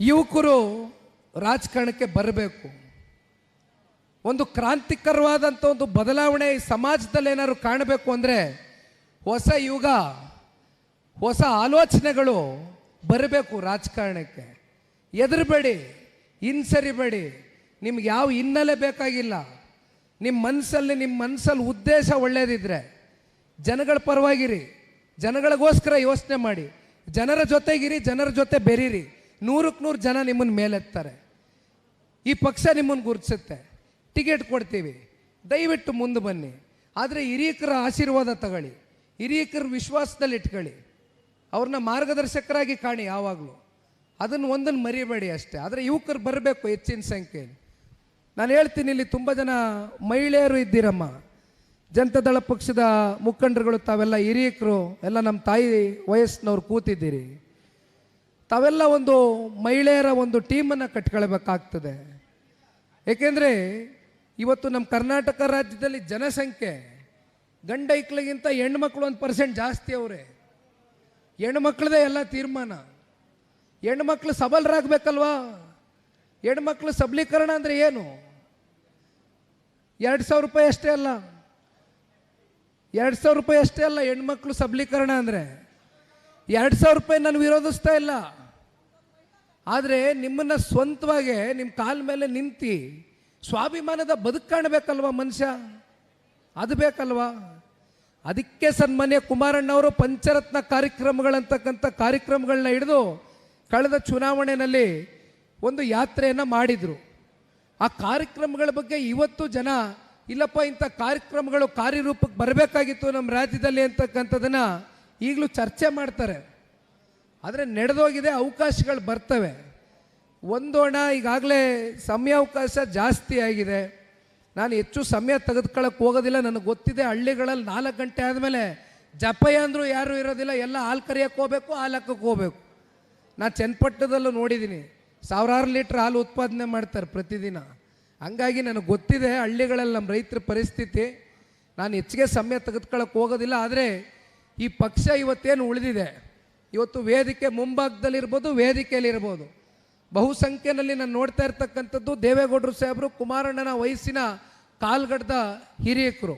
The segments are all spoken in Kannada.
ಯುವಕರು ರಾಜಕಾರಣಕ್ಕೆ ಬರಬೇಕು. ಒಂದು ಕ್ರಾಂತಿಕರವಾದಂಥ ಒಂದು ಬದಲಾವಣೆ ಈ ಸಮಾಜದಲ್ಲಿ ಏನಾದ್ರು ಕಾಣಬೇಕು ಅಂದರೆ ಹೊಸ ಯುಗ, ಹೊಸ ಆಲೋಚನೆಗಳು ಬರಬೇಕು ರಾಜಕಾರಣಕ್ಕೆ. ಎದುರುಬೇಡಿ, ಹಿಂಸರಿಬೇಡಿ, ನಿಮ್ಗೆ ಯಾವ ಹಿನ್ನೆಲೆ ಬೇಕಾಗಿಲ್ಲ. ನಿಮ್ಮ ಮನಸ್ಸಲ್ಲಿ ನಿಮ್ಮ ಮನಸ್ಸಲ್ಲಿ ಉದ್ದೇಶ ಒಳ್ಳೇದಿದ್ರೆ ಜನಗಳ ಪರವಾಗಿರಿ. ಜನಗಳಿಗೋಸ್ಕರ ಯೋಚನೆ ಮಾಡಿ. ಜನರ ಜೊತೆಗಿರಿ, ಜನರ ಜೊತೆ ಬೆರೀರಿ. ನೂರಕ್ಕೆ ನೂರು ಜನ ನಿಮ್ಮನ್ನು ಮೇಲೆತ್ತಾರೆ. ಈ ಪಕ್ಷ ನಿಮ್ಮನ್ನು ಗುರುತಿಸುತ್ತೆ ಟಿಕೆಟ್ ಕೊಡ್ತೀವಿ. ದಯವಿಟ್ಟು ಮುಂದೆ ಬನ್ನಿ. ಆದರೆ ಹಿರಿಯಕರ ಆಶೀರ್ವಾದ ತಗೊಳ್ಳಿ. ಹಿರಿಯಕರ ವಿಶ್ವಾಸದಲ್ಲಿ ಇಟ್ಕೊಳ್ಳಿ. ಅವ್ರನ್ನ ಮಾರ್ಗದರ್ಶಕರಾಗಿ ಕಾಣಿ ಯಾವಾಗಲೂ. ಅದನ್ನು ಒಂದನ್ನು ಮರಿಬೇಡಿ ಅಷ್ಟೇ. ಆದರೆ ಯುವಕರು ಬರಬೇಕು ಹೆಚ್ಚಿನ ಸಂಖ್ಯೆಯಲ್ಲಿ. ನಾನು ಹೇಳ್ತೀನಿ ಇಲ್ಲಿ ತುಂಬ ಜನ ಮಹಿಳೆಯರು ಇದ್ದೀರಮ್ಮ. ಜನತಾದಳ ಪಕ್ಷದ ಮುಖಂಡರುಗಳು ತಾವೆಲ್ಲ ಹಿರಿಯಕರು. ಎಲ್ಲ ನಮ್ಮ ತಾಯಿ ವಯಸ್ಸಿನವ್ರು ಕೂತಿದ್ದೀರಿ. ತಾವೆಲ್ಲ ಒಂದು ಮಹಿಳೆಯರ ಒಂದು ಟೀಮನ್ನು ಕಟ್ಕೊಳ್ಬೇಕಾಗ್ತದೆ. ಏಕೆಂದರೆ ಇವತ್ತು ನಮ್ಮ ಕರ್ನಾಟಕ ರಾಜ್ಯದಲ್ಲಿ ಜನಸಂಖ್ಯೆ ಗಂಡ ಐಕ್ಳಿಗಿಂತ ಹೆಣ್ಮಕ್ಳು ಒಂದು ಪರ್ಸೆಂಟ್ ಜಾಸ್ತಿ ಅವರೇ. ಹೆಣ್ಮಕ್ಳದೇ ಎಲ್ಲ ತೀರ್ಮಾನ. ಹೆಣ್ಮಕ್ಳು ಸಬಲರಾಗಬೇಕಲ್ವಾ? ಹೆಣ್ಮಕ್ಳು ಸಬಲೀಕರಣ ಅಂದರೆ ಏನು? ಎರಡು ಸಾವಿರ ರೂಪಾಯಿ ಅಷ್ಟೇ ಅಲ್ಲ. ಎರಡು ಸಾವಿರ ರೂಪಾಯಿ ಅಷ್ಟೇ ಅಲ್ಲ ಹೆಣ್ಮಕ್ಳು ಸಬಲೀಕರಣ ಅಂದರೆ. ಎರಡು ಸಾವಿರ ರೂಪಾಯಿ ನಾನು ವಿರೋಧಿಸ್ತಾ ಇಲ್ಲ. ಆದರೆ ನಿಮ್ಮನ್ನು ಸ್ವಂತವಾಗಿ ನಿಮ್ಮ ಕಾಲ ಮೇಲೆ ನಿಂತು ಸ್ವಾಭಿಮಾನದ ಬದುಕು ಕಾಣಬೇಕಲ್ವಾ ಮನುಷ್ಯ? ಅದು ಬೇಕಲ್ವಾ? ಅದಕ್ಕೆ ಸನ್ಮಾನ್ಯ ಕುಮಾರಣ್ಣವರು ಪಂಚರತ್ನ ಕಾರ್ಯಕ್ರಮಗಳಂತಕ್ಕಂಥ ಕಾರ್ಯಕ್ರಮಗಳನ್ನ ಹಿಡಿದು ಕಳೆದ ಚುನಾವಣೆಯಲ್ಲಿ ಒಂದು ಯಾತ್ರೆಯನ್ನು ಮಾಡಿದರು. ಆ ಕಾರ್ಯಕ್ರಮಗಳ ಬಗ್ಗೆ ಇವತ್ತು ಜನ, ಇಲ್ಲಪ್ಪ ಇಂಥ ಕಾರ್ಯಕ್ರಮಗಳು ಕಾರ್ಯರೂಪಕ್ಕೆ ಬರಬೇಕಾಗಿತ್ತು ನಮ್ಮ ರಾಜ್ಯದಲ್ಲಿ ಅಂತಕ್ಕಂಥದ್ದನ್ನು ಈಗಲೂ ಚರ್ಚೆ ಮಾಡ್ತಾರೆ. ಆದರೆ ನಡೆದೋಗಿದೆ ಅವಕಾಶಗಳು ಬರ್ತವೆ. ಒಂದೋಣ ಈಗಾಗಲೇ ಸಮಯಾವಕಾಶ ಜಾಸ್ತಿ ಆಗಿದೆ. ನಾನು ಹೆಚ್ಚು ಸಮಯ ತೆಗೆದುಕೊಳ್ಳೋಕೆ ಹೋಗೋದಿಲ್ಲ, ನನಗೆ ಗೊತ್ತಿದೆ ಹಳ್ಳಿಗಳಲ್ಲಿ ನಾಲ್ಕು ಗಂಟೆ ಆದಮೇಲೆ ಜಪಯ ಅಂದರೂ ಯಾರೂ ಇರೋದಿಲ್ಲ, ಎಲ್ಲ ಹಾಲು ಕರಿಯಕ್ಕೆ ಹೋಗ್ಬೇಕು, ಹಾಲು ಹೋಗ್ಬೇಕು. ನಾನು ಚನ್ನಪಟ್ಟಣದಲ್ಲೂ ನೋಡಿದ್ದೀನಿ, ಸಾವಿರಾರು ಲೀಟ್ರ್ ಹಾಲು ಉತ್ಪಾದನೆ ಮಾಡ್ತಾರೆ ಪ್ರತಿದಿನ. ಹಂಗಾಗಿ ನನಗೆ ಗೊತ್ತಿದೆ ಹಳ್ಳಿಗಳಲ್ಲಿ ನಮ್ಮ ರೈತರ ಪರಿಸ್ಥಿತಿ. ನಾನು ಹೆಚ್ಚಿಗೆ ಸಮಯ ತೆಗೆದುಕೊಳ್ಳೋಕೆ ಹೋಗೋದಿಲ್ಲ, ಆದರೆ ಈ ಪಕ್ಷ ಇವತ್ತೇನು ಉಳಿದಿದೆ? ಇವತ್ತು ವೇದಿಕೆ ಮುಂಭಾಗದಲ್ಲಿರ್ಬೋದು, ವೇದಿಕೆಯಲ್ಲಿರ್ಬೋದು. ಬಹುಸಂಖ್ಯೆಯಲ್ಲಿ ನಾನು ನೋಡ್ತಾ ಇರ್ತಕ್ಕಂಥದ್ದು ದೇವೇಗೌಡರು ಸಾಹೇಬರು, ಕುಮಾರಣ್ಣನ ವಯಸ್ಸಿನ ಕಾಲ್ಗಡ್ದ ಹಿರಿಯಕರು.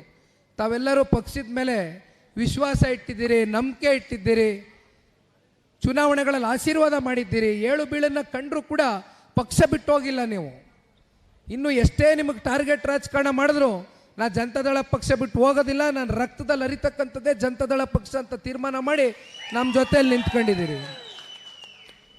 ತಾವೆಲ್ಲರೂ ಪಕ್ಷದ ಮೇಲೆ ವಿಶ್ವಾಸ ಇಟ್ಟಿದ್ದೀರಿ, ನಂಬಿಕೆ ಇಟ್ಟಿದ್ದೀರಿ, ಚುನಾವಣೆಗಳಲ್ಲಿ ಆಶೀರ್ವಾದ ಮಾಡಿದ್ದೀರಿ. ಏಳು ಬೀಳನ್ನು ಕಂಡರೂ ಕೂಡ ಪಕ್ಷ ಬಿಟ್ಟು ಹೋಗಿಲ್ಲ ನೀವು. ಇನ್ನು ಎಷ್ಟೇ ನಿಮಗೆ ಟಾರ್ಗೆಟ್ ರಾಜಕಾರಣ ಮಾಡಿದ್ರು ನಾ ಜನತಾದಳ ಪಕ್ಷ ಬಿಟ್ಟು ಹೋಗೋದಿಲ್ಲ, ನಾನು ರಕ್ತದಲ್ಲಿ ಅರಿತಕ್ಕಂಥದ್ದೇ ಜನತಾದಳ ಪಕ್ಷ ಅಂತ ತೀರ್ಮಾನ ಮಾಡಿ ನಮ್ಮ ಜೊತೆಯಲ್ಲಿ ನಿಂತ್ಕೊಂಡಿದ್ದೀರಿ.